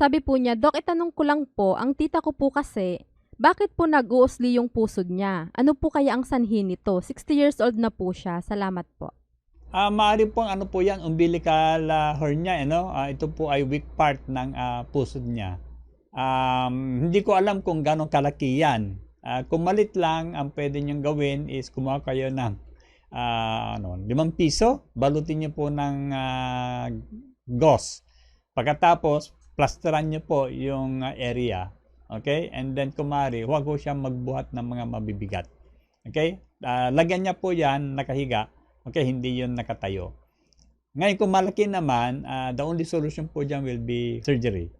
Sabi po niya, Dok, itanong ko lang po, ang tita ko po kasi, bakit po nag-uusli yung pusod niya? Ano po kaya ang sanhi nito? 60 years old na po siya. Salamat po. Ah, maaari pong ano po yan, umbilical ah, hernia, ano? Ah, ito po ay weak part ng ah, pusod niya. Um, hindi ko alam kung gano'ng kalaki yan. Ah, kung malit lang, ang pwede niyong gawin is kumuha kayo ng ah, ano, limang piso, balutin niyo po ng ah, gauze. Pagkatapos, plasteran niyo po yung ah, area. Okay? And then kumari, huwag ko siya magbuhat ng mga mabibigat. Okay? Ah, lagyan niya po yan, nakahiga. Okay, hindi yun nakatayo. Ngayon, kung malaki naman, ah, the only solution po dyan will be surgery.